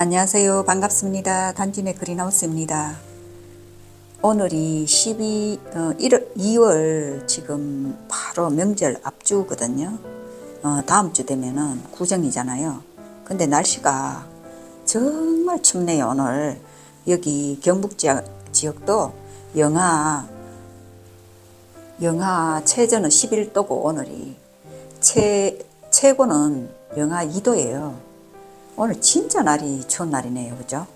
안녕하세요. 반갑습니다. 단진의 그린하우스입니다. 오늘이 12, 어, 1월, 2월 지금 바로 명절 앞주거든요. 어, 다음 주 되면은 구정이잖아요. 근데 날씨가 정말 춥네요, 오늘. 여기 경북 지역, 지역도 영하, 영하 최저는 11도고, 오늘이. 최, 최고는 영하 2도예요. 오늘 진짜 날이 추운 날이네요. 그죠?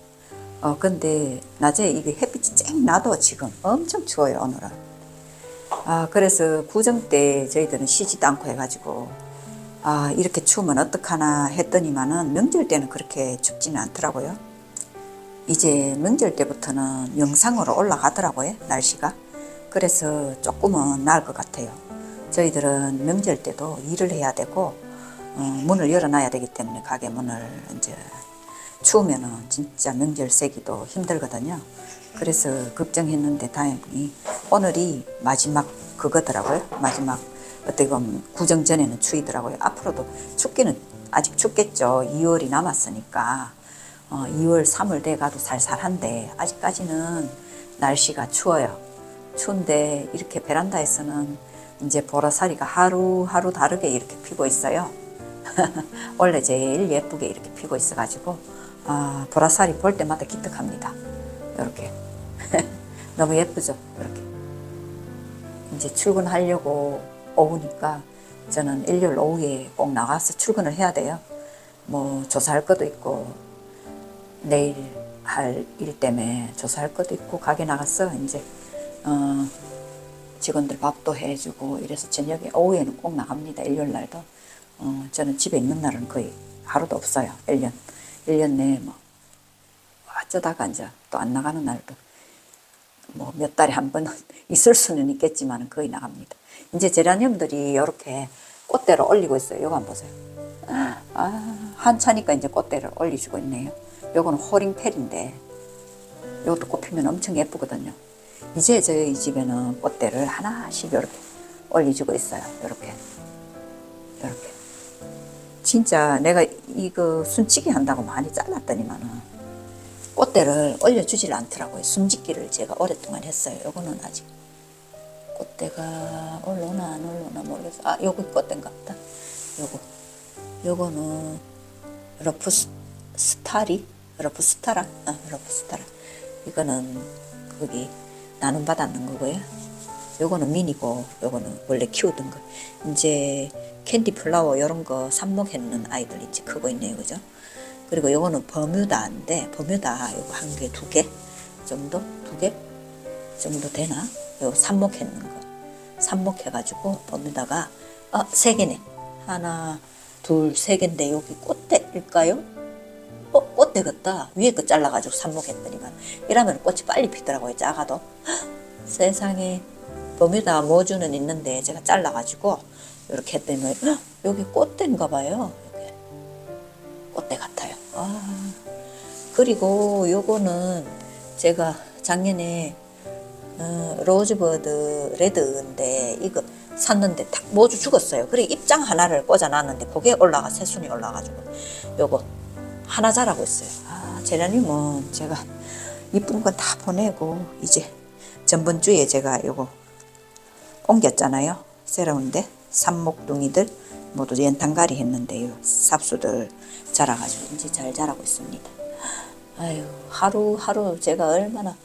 어, 근데 낮에 이게 햇빛이 쨍 나도 지금 엄청 추워요, 오늘은. 아, 그래서 구정 때 저희들은 쉬지도 않고 해가지고, 아, 이렇게 추우면 어떡하나 했더니만은 명절 때는 그렇게 춥지는 않더라고요. 이제 명절 때부터는 영상으로 올라가더라고요, 날씨가. 그래서 조금은 나을 것 같아요. 저희들은 명절 때도 일을 해야 되고, 어, 문을 열어놔야 되기 때문에 가게 문을 이제 추우면은 진짜 명절 세기도 힘들거든요. 그래서 걱정했는데 다행히 오늘이 마지막 그거더라고요. 마지막 어떻게 보면 구정 전에는 추위더라고요. 앞으로도 춥기는 아직 춥겠죠. 2월이 남았으니까 어, 2월, 3월 돼 가도 살살한데 아직까지는 날씨가 추워요. 추운데 이렇게 베란다에서는 이제 보라살이가 하루하루 다르게 이렇게 피고 있어요. 원래 제일 예쁘게 이렇게 피고 있어가지고 아, 보라살이 볼 때마다 기특합니다. 이렇게 너무 예쁘죠? 이렇게 이제 출근하려고 오후니까 저는 일요일 오후에 꼭 나가서 출근을 해야 돼요. 뭐 조사할 것도 있고 내일 할 일 때문에 조사할 것도 있고 가게 나가서 이제 어, 직원들 밥도 해주고 이래서 저녁에 오후에는 꼭 나갑니다. 일요일 날도 어, 저는 집에 있는 날은 거의 하루도 없어요. 1년. 1년 내에 뭐, 어쩌다가 이제 또 안 나가는 날도 뭐 몇 달에 한 번은 있을 수는 있겠지만 거의 나갑니다. 이제 제라늄들이 이렇게 꽃대를 올리고 있어요. 요거 한번 보세요. 아, 한차니까 이제 꽃대를 올리시고 있네요. 요거는 호링펠인데 요것도 꽃피면 엄청 예쁘거든요. 이제 저희 집에는 꽃대를 하나씩 이렇게 올려주고 있어요. 이렇게. 이렇게. 진짜 내가 이거 순치기 한다고 많이 잘랐더니만은 꽃대를 올려주질 않더라고요. 숨짓기를 제가 오랫동안 했어요. 요거는 아직 꽃대가 올라오나 안 올라오나 모르겠어. 아, 요거 꽃대인가 보다. 요거. 요거는 러프 스- 스타리? 러프 스타라? 아, 러프 스타라. 이거는 거기 나눔 받았는 거고요. 요거는 미니고 요거는 원래 키우던 거. 이제 캔디 플라워 이런 거 삽목했는 아이들 있지 크고 있네요, 그죠? 그리고 요거는 버뮤다인데 버뮤다 요거 한 개, 두 개 정도, 두 개 정도 되나? 요 삽목했는 거. 삽목해가지고 버뮤다가 어, 세 개네. 하나, 둘, 세 개인데 여기 꽃대일까요? 어, 꽃대 같다. 위에 거 잘라가지고 삽목했더니만 이러면 꽃이 빨리 피더라고요. 작아도. 헉, 세상에 버뮤다 모주는 있는데 제가 잘라가지고 이렇게 했더니 헉, 여기 꽃대인가 봐요. 이렇게 꽃대 같아요. 아 그리고 요거는 제가 작년에 어, 로즈버드 레드인데 이거 샀는데 탁 모주 죽었어요. 그래 입장 하나를 꽂아놨는데 그게 올라가 새순이 올라가지고 요거 하나 자라고 있어요. 아 제라늄은 제가 이쁜 건 다 보내고 이제 전번 주에 제가 요거 옮겼잖아요. 새로운데 삽목둥이들 모두 연탄가리 했는데요. 삽수들 자라가지고 이제 잘 자라고 있습니다. 아유 하루하루 제가 얼마나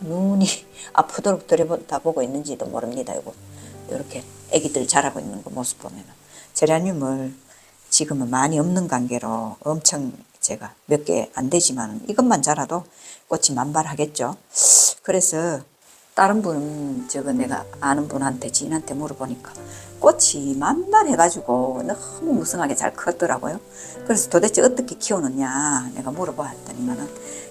눈이 아프도록 들여다보고 있는지도 모릅니다. 이거 이렇게 아기들 자라고 있는 거 모습 보면은 제라늄을 지금은 많이 없는 관계로 엄청 제가 몇 개 안 되지만 이것만 자라도 꽃이 만발하겠죠. 그래서 다른 분은 저거 내가 아는 분한테 지인한테 물어보니까 꽃이 만발해가지고 너무 무성하게 잘 컸더라고요. 그래서 도대체 어떻게 키우느냐 내가 물어봤더니만은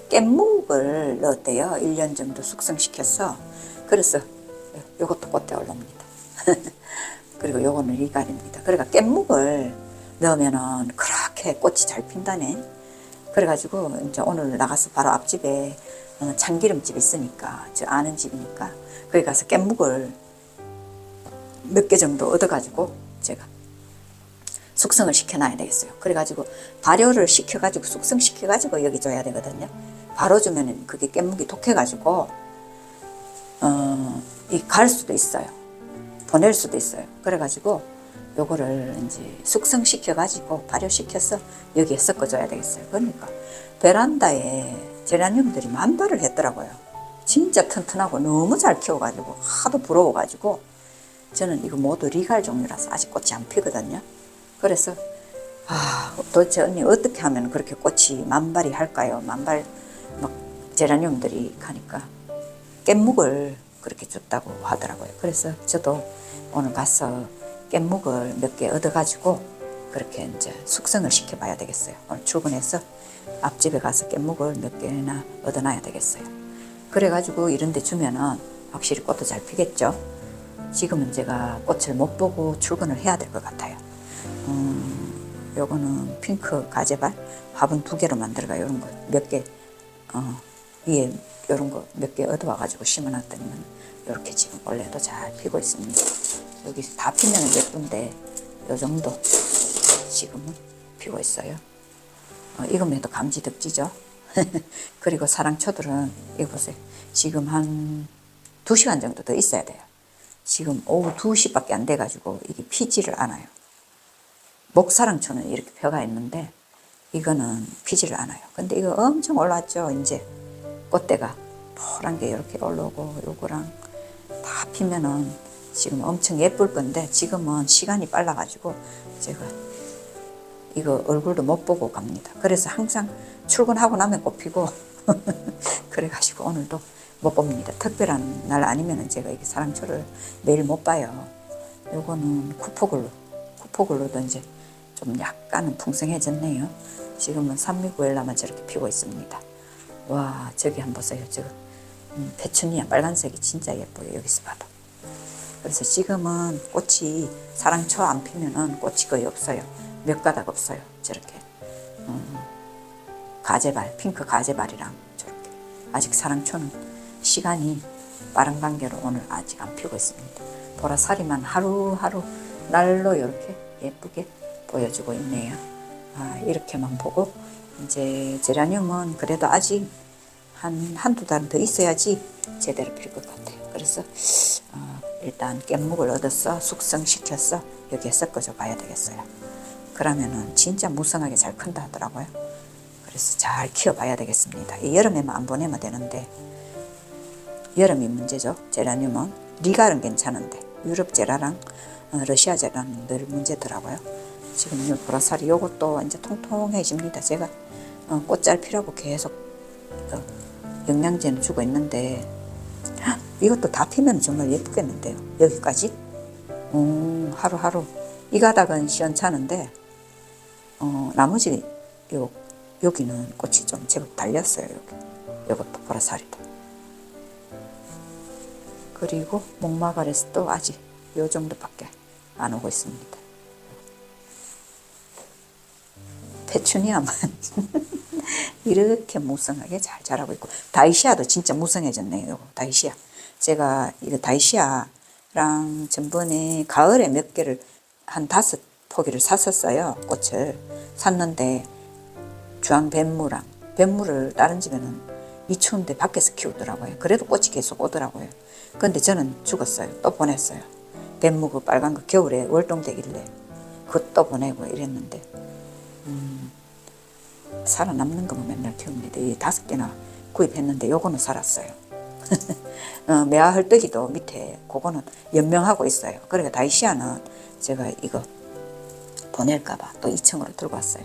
깻묵을 넣었대요. 1년 정도 숙성시켜서 그래서 요것도 꽃대 올라옵니다. 그리고 요거는 리갈입니다. 그러니까 깻묵을 넣으면은 그렇게 꽃이 잘 핀다네. 그래가지고 이제 오늘 나가서 바로 앞집에 어, 참기름집 있으니까 저 아는 집이니까 거기 가서 깻묵을 몇 개 정도 얻어가지고 제가 숙성을 시켜놔야 되겠어요. 그래가지고 발효를 시켜가지고 숙성시켜가지고 여기 줘야 되거든요. 바로 주면은 그게 깻묵이 독해가지고 어, 이갈 수도 있어요. 보낼 수도 있어요. 그래가지고 요거를 이제 숙성시켜 가지고 발효시켜서 여기에 섞어줘야 되겠어요. 그러니까 베란다에 제라늄들이 만발을 했더라고요. 진짜 튼튼하고 너무 잘 키워가지고 하도 부러워가지고 저는 이거 모두 리갈 종류라서 아직 꽃이 안 피거든요. 그래서 아 도대체 언니 어떻게 하면 그렇게 꽃이 만발이 할까요? 만발 막 제라늄들이 가니까 깻묵을 그렇게 줬다고 하더라고요. 그래서 저도 오늘 가서 깻묵을 몇 개 얻어가지고 그렇게 이제 숙성을 시켜봐야 되겠어요. 오늘 출근해서 앞집에 가서 깻묵을 몇 개나 얻어놔야 되겠어요. 그래가지고 이런 데 주면은 확실히 꽃도 잘 피겠죠. 지금은 제가 꽃을 못 보고 출근을 해야 될 것 같아요. 음, 요거는 핑크 가재발 화분 두 개로 만들어가 요런 거 몇 개, 어, 위에 요런 거 몇 개 얻어와가지고 심어놨더니 요렇게 지금 원래도 잘 피고 있습니다. 여기 다 피면 예쁜데 요 정도 지금은 피고 있어요. 어, 익으면 또 감지 덕지죠. 그리고 사랑초들은 이거 보세요. 지금 한 두시간 정도 더 있어야 돼요. 지금 오후 2시밖에 안 돼가지고 이게 피지를 않아요. 목사랑초는 이렇게 펴가 있는데 이거는 피지를 않아요. 근데 이거 엄청 올랐죠. 이제 꽃대가 노란 게 이렇게 올라오고 요거랑 다 피면은 지금 엄청 예쁠 건데 지금은 시간이 빨라가지고 제가 이거 얼굴도 못 보고 갑니다. 그래서 항상 출근하고 나면 꽃피고 그래가지고 오늘도 못 봅니다. 특별한 날 아니면 제가 이게 사랑초를 매일 못 봐요. 요거는 쿠포글로 쿠포글로도 이제 좀 약간은 풍성해졌네요. 지금은 산미구엘라만 저렇게 피고 있습니다. 와 저기 한번 보세요. 지금 음, 페추니아 빨간색이 진짜 예뻐요. 여기서 봐도. 그래서 지금은 꽃이 사랑초 안 피면은 꽃이 거의 없어요. 몇 가닥 없어요. 저렇게 음, 가재발, 핑크 가재발이랑 저렇게 아직 사랑초는 시간이 빠른 관계로 오늘 아직 안 피고 있습니다. 보라사리만 하루하루 날로 이렇게 예쁘게 보여주고 있네요. 아, 이렇게만 보고 이제 제라늄은 그래도 아직 한 한두 달 더 있어야지 제대로 필 것 같아요. 그래서 어, 일단 깻묵을 얻어서 숙성시켜서 여기에 섞어줘 봐야 되겠어요. 그러면은 진짜 무성하게 잘 큰다 하더라고요. 그래서 잘 키워봐야 되겠습니다. 이 여름에만 안 보내면 되는데 여름이 문제죠. 제라늄은 리갈은 괜찮은데 유럽 제라랑 어, 러시아 제라는 늘 문제더라고요. 지금 이 보라살이 요것도 이제 통통해집니다. 제가 어, 꽃잘 피라고 계속 어, 영양제는 주고 있는데 헉, 이것도 다 피면 정말 예쁘겠는데요. 여기까지 음, 하루하루 이 가닥은 시원찮은데 어, 나머지 요 여기는 꽃이 좀 제법 달렸어요. 여기 이것도 보라살이도 그리고 목마가레스도 아직 요 정도밖에 안 오고 있습니다. 페추니아만 이렇게 무성하게 잘 자라고 있고 다이시아도 진짜 무성해졌네요. 다이시아 제가 이거 다이시아랑 전번에 가을에 몇 개를 한 다섯 포기를 샀었어요. 꽃을 샀는데 주황 뱀무랑 뱀무를 다른 집에는 이 추운데 밖에서 키우더라고요. 그래도 꽃이 계속 오더라고요. 근데 저는 죽었어요. 또 보냈어요. 뱀무 그 빨간 거 겨울에 월동되길래 그것도 보내고 이랬는데 음, 살아남는 거만 맨날 키웁니다. 이 다섯 개나 구입했는데 요거는 살았어요. 어, 매화 헐떡이도 밑에 그거는 연명하고 있어요. 그러니까 다이시아는 제가 이거 보낼까봐 또 2층으로 들고 왔어요.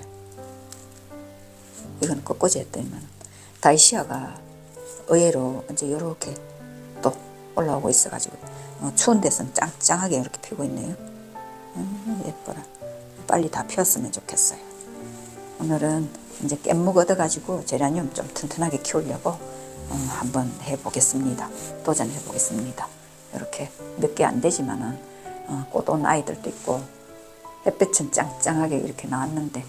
이건 꽃꽂이 했더니만 다이시아가 의외로 이제 이렇게 또 올라오고 있어가지고 어, 추운 데서는 짱짱하게 이렇게 피고 있네요. 음, 예뻐라. 빨리 다 피었으면 좋겠어요. 오늘은 이제 깻묵 얻어가지고 제라늄 좀 튼튼하게 키우려고 어, 한번 해보겠습니다. 도전해 보겠습니다. 이렇게 몇 개 안 되지만은 어, 꽃온 아이들도 있고 햇볕은 짱짱하게 이렇게 나왔는데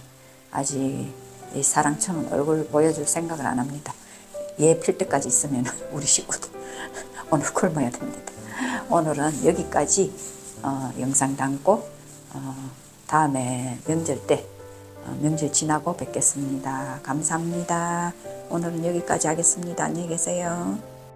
아직 이 사랑처는 얼굴 보여줄 생각을 안 합니다. 얘 필 때까지 있으면 우리 식구도 오늘 굶어야 됩니다. 오늘은 여기까지 어, 영상 담고 어, 다음에 명절 때 어, 명절 지나고 뵙겠습니다. 감사합니다. 오늘은 여기까지 하겠습니다. 안녕히 계세요.